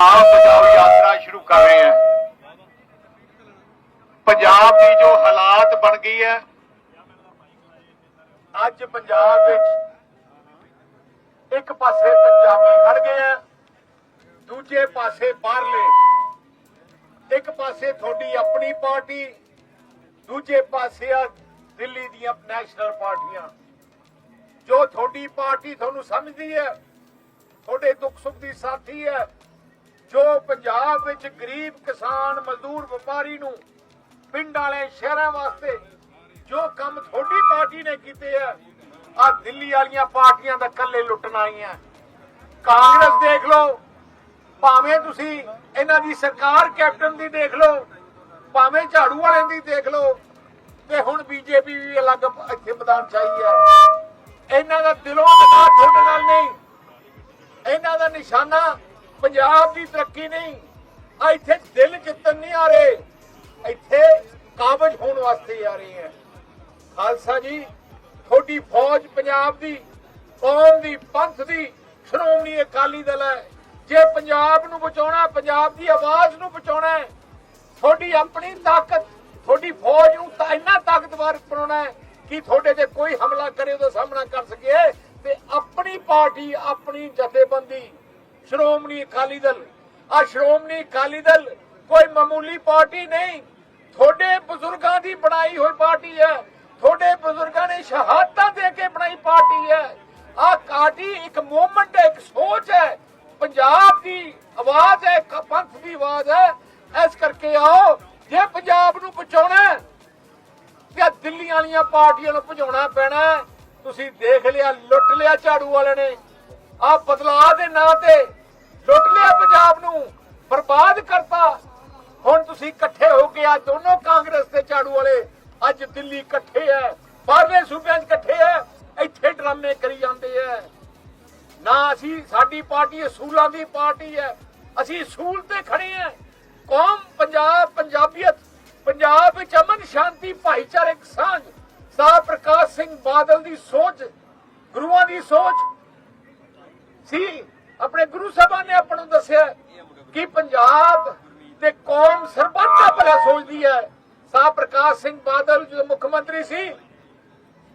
ਆਪ ਬਚਾਓ ਯਾਤਰਾ ਸ਼ੁਰੂ ਕਰ ਰਹੇ ਹਾਂ। ਪੰਜਾਬ ਦੀ ਜੋ ਹਾਲਾਤ ਬਣ ਗਈ ਹੈ, ਅੱਜ ਪੰਜਾਬ ਵਿੱਚ ਇੱਕ ਪਾਸੇ ਪੰਜਾਬੀ ਖੜ ਗਏ ਆ ਦੂਜੇ ਪਾਸੇ ਬਾਹਰਲੇ। ਇੱਕ ਪਾਸੇ ਤੁਹਾਡੀ ਆਪਣੀ ਪਾਰਟੀ, ਦੂਜੇ ਪਾਸੇ ਆ ਦਿੱਲੀ ਦੀਆਂ ਨੈਸ਼ਨਲ ਪਾਰਟੀਆਂ। ਜੋ ਤੁਹਾਡੀ ਪਾਰਟੀ ਤੁਹਾਨੂੰ ਸਮਝਦੀ ਹੈ, ਤੁਹਾਡੇ ਦੁੱਖ ਸੁੱਖ ਦੀ ਸਾਥੀ ਹੈ ਜੋ ਪੰਜਾਬ ਵਿੱਚ ਗਰੀਬ ਕਿਸਾਨ ਮਜ਼ਦੂਰ ਵਪਾਰੀ ਨੂੰ ਪਿੰਡ ਵਾਲੇ ਸ਼ਹਿਰਾਂ ਵਾਸਤੇ ਜੋ ਕੰਮ ਤੁਹਾਡੀ ਪਾਰਟੀ ਨੇ ਕੀਤੇ ਆ ਆ ਦਿੱਲੀ ਵਾਲੀਆਂ ਪਾਰਟੀਆਂ ਦਾ ਕੱਲੇ ਲੁੱਟਣ ਆਈਆਂ। ਕਾਂਗਰਸ ਦੇਖ ਲਓ, ਭਾਵੇਂ ਤੁਸੀਂ ਇਹਨਾਂ ਦੀ ਸਰਕਾਰ ਕੈਪਟਨ ਦੀ ਦੇਖ ਲਓ, ਭਾਵੇਂ ਝਾੜੂ ਵਾਲਿਆਂ ਦੀ ਦੇਖ ਲਓ, ਤੇ ਹੁਣ ਬੀਜੇਪੀ ਵੀ ਅਲੱਗ ਇੱਥੇ ਮੈਦਾਨ ਚਾਹੀ ਹੈ। ਇਹਨਾਂ ਦਾ ਦਿਲੋਂ ਲਗਾ ਤੁਹਾਡੇ ਨਾਲ ਨਹੀਂ। ਇਹਨਾਂ ਦਾ ਨਿਸ਼ਾਨਾ ਪੰਜਾਬ ਦੀ ਤਰੱਕੀ ਨਹੀਂ ਆ ਇੱਥੇ ਦਿਲ ਜਿੱਤਣ ਨਹੀਂ ਆ ਰਹੇ। ਇੱਥੇ ਕਾਬਜ ਹੋਣ ਵਾਸਤੇ ਆ ਰਹੇ ਹੈ। ਖਾਲਸਾ ਜੀ, ਤੁਹਾਡੀ ਫੌਜ ਪੰਜਾਬ ਦੀ, ਕੌਮ ਦੀ, ਪੰਥ ਦੀ, ਸ਼੍ਰੋਮਣੀ ਅਕਾਲੀ ਦਲ ਹੈ। ਜੇ ਪੰਜਾਬ ਨੂੰ ਬਚਾਉਣਾ, ਪੰਜਾਬ ਦੀ ਆਵਾਜ਼ ਨੂੰ ਬਚਾਉਣਾ ਹੈ, ਤੁਹਾਡੀ ਆਪਣੀ ਤਾਕਤ, ਤੁਹਾਡੀ ਫੌਜ ਨੂੰ ਤਾਂ ਇੰਨਾ ਤਾਕਤਵਰ ਬਣਾਉਣਾ ਹੈ ਕਿ ਤੁਹਾਡੇ ਤੇ ਕੋਈ ਹਮਲਾ ਕਰੇ, ਉਹਦਾ ਸਾਹਮਣਾ ਕਰ ਸਕੀਏ ਤੇ ਆਪਣੀ ਪਾਰਟੀ, ਆਪਣੀ ਜਥੇਬੰਦੀ ਸ਼੍ਰੋਮਣੀ ਅਕਾਲੀ ਦਲ। ਆ ਸ਼੍ਰੋਮਣੀ ਅਕਾਲੀ ਦਲ ਕੋਈ ਮਾਮੂਲੀ ਪਾਰਟੀ ਨਹੀਂ। ਤੁਹਾਡੇ ਬਜ਼ੁਰਗਾਂ ਦੀ ਬਣਾਈ ਹੋਈ ਪਾਰਟੀ ਹੈ। ਤੁਹਾਡੇ ਬਜ਼ੁਰਗਾਂ ਨੇ ਸ਼ਹਾਦਤਾਂ ਦੇ ਕੇ ਬਣਾਈ ਪਾਰਟੀ ਹੈ। ਆ ਪਾਰਟੀ ਇੱਕ ਮੂਵਮੈਂਟ ਹੈ, ਇੱਕ ਸੋਚ ਹੈ। ਪੰਜਾਬ ਦੀ ਆਵਾਜ਼ ਹੈ, ਇੱਕ ਪੰਥ ਦੀ ਆਵਾਜ਼ ਹੈ। ਇਸ ਕਰਕੇ ਆਓ, ਜੇ ਪੰਜਾਬ ਨੂੰ ਬਚਾਉਣਾ ਤੇ ਦਿੱਲੀ ਵਾਲੀਆਂ ਪਾਰਟੀਆਂ ਨੂੰ ਭਜਾਉਣਾ ਪੈਣਾ ਤੁਸੀਂ ਦੇਖ ਲਿਆ, ਲੁੱਟ ਲਿਆ ਝਾੜੂ ਵਾਲੇ ਨੇ। ਆ ਬਦਲਾਅ ਦੇ ਨਾਂ ਤੇ ਲੁੱਟ ਲਿਆ ਪੰਜਾਬ ਨੂੰ, ਬਰਬਾਦ ਕਰਤਾ। ਹੁਣ ਤੁਸੀਂ ਇਕੱਠੇ ਹੋ ਕੇ ਆ ਦੋਨੋਂ ਕਾਂਗਰਸ ਤੇ ਝਾੜੂ ਵਾਲੇ, ਅੱਜ ਦਿੱਲੀ ਇਕੱਠੇ ਐ, ਬਾਹਰਲੇ ਸੂਬਿਆਂ 'ਚ ਇਕੱਠੇ ਐ, ਇੱਥੇ ਡਰਾਮੇ ਕਰੀ ਜਾਂਦੇ ਐ। ਨਾ ਅਸੀਂ ਸਾਡੀ ਪਾਰਟੀ ਅਸੂਲਾਂ ਦੀ ਪਾਰਟੀ ਹੈ ਅਸੀਂ ਅਸੂਲ ਤੇ ਖੜੇ ਹਾਂ ਕੌਮ ਪੰਜਾਬ, ਪੰਜਾਬੀਅਤ, ਪੰਜਾਬ ਵਿੱਚ ਅਮਨ ਸ਼ਾਂਤੀ ਭਾਈਚਾਰਕ ਸਾਂਝ। ਸਰਦਾਰ ਪ੍ਰਕਾਸ਼ ਸਿੰਘ ਬਾਦਲ ਦੀ ਸੋਚ, ਗੁਰੂਆਂ ਦੀ ਸੋਚ ਸੀ। ਆਪਣੇ ਗੁਰੂ ਸਾਹਿਬਾਨ ਨੇ ਆਪਾਂ ਨੂੰ ਦੱਸਿਆ ਕਿ ਪੰਜਾਬ ਤੇ ਕੌਮ ਸਰਬੱਤ ਭਲਾ ਸੋਚਦੀ ਹੈ। ਸਰਦਾਰ ਪ੍ਰਕਾਸ਼ ਸਿੰਘ ਬਾਦਲ ਜਦੋਂ ਮੁੱਖ ਮੰਤਰੀ ਸੀ,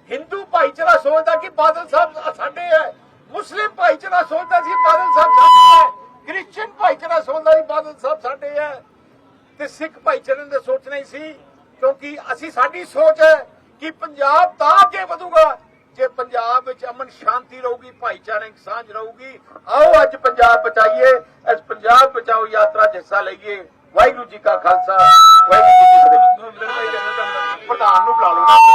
ਹਿੰਦੂ ਭਾਈਚਾਰਾ ਸੋਚਦਾ ਕਿ ਬਾਦਲ ਸਾਹਿਬ ਸਾਡੇ ਹੈ। ਮੁਸਲਿਮ ਭਾਈਚਾਰਾ ਸੋਚਦਾ ਸੀ ਬਾਦਲ ਸਾਹਿਬ ਸਾਡੇ ਹੈ। ਕ੍ਰਿਸਚੀਅਨ ਭਾਈਚਾਰਾ ਸੋਚਦਾ ਸੀ ਬਾਦਲ ਸਾਹਿਬ ਸਾਡੇ ਹੈ। ਤੇ ਸਿੱਖ ਭਾਈਚਾਰੇ ਨੇ ਸੋਚਣਾ ਹੀ ਸੀ, ਕਿਉਂਕਿ ਅਸੀਂ ਸਾਡੀ ਸੋਚ ਹੈ ਕਿ ਪੰਜਾਬ ਤਾਂ ਅੱਗੇ ਵਧੂਗਾ। ਜੇ ਪੰਜਾਬ ਵਿੱਚ ਅਮਨ ਸ਼ਾਂਤੀ ਰਹੂਗੀ ਭਾਈਚਾਰਕ ਸਾਂਝ ਰਹੂਗੀ ਆਓ ਅੱਜ ਪੰਜਾਬ ਬਚਾਈਏ ਇਸ ਪੰਜਾਬ ਬਚਾਓ ਯਾਤਰਾ 'ਚ ਹਿੱਸਾ ਲਈਏ। ਵਾਹਿਗੁਰੂ ਜੀ ਕਾ ਖਾਲਸਾ ਵਾਹਿਗੁਰੂ ਜੀ ਕੀ ਫਤਿਹ। ਪ੍ਰਧਾਨ ਨੂੰ ਬੁਲਾ ਲਓ।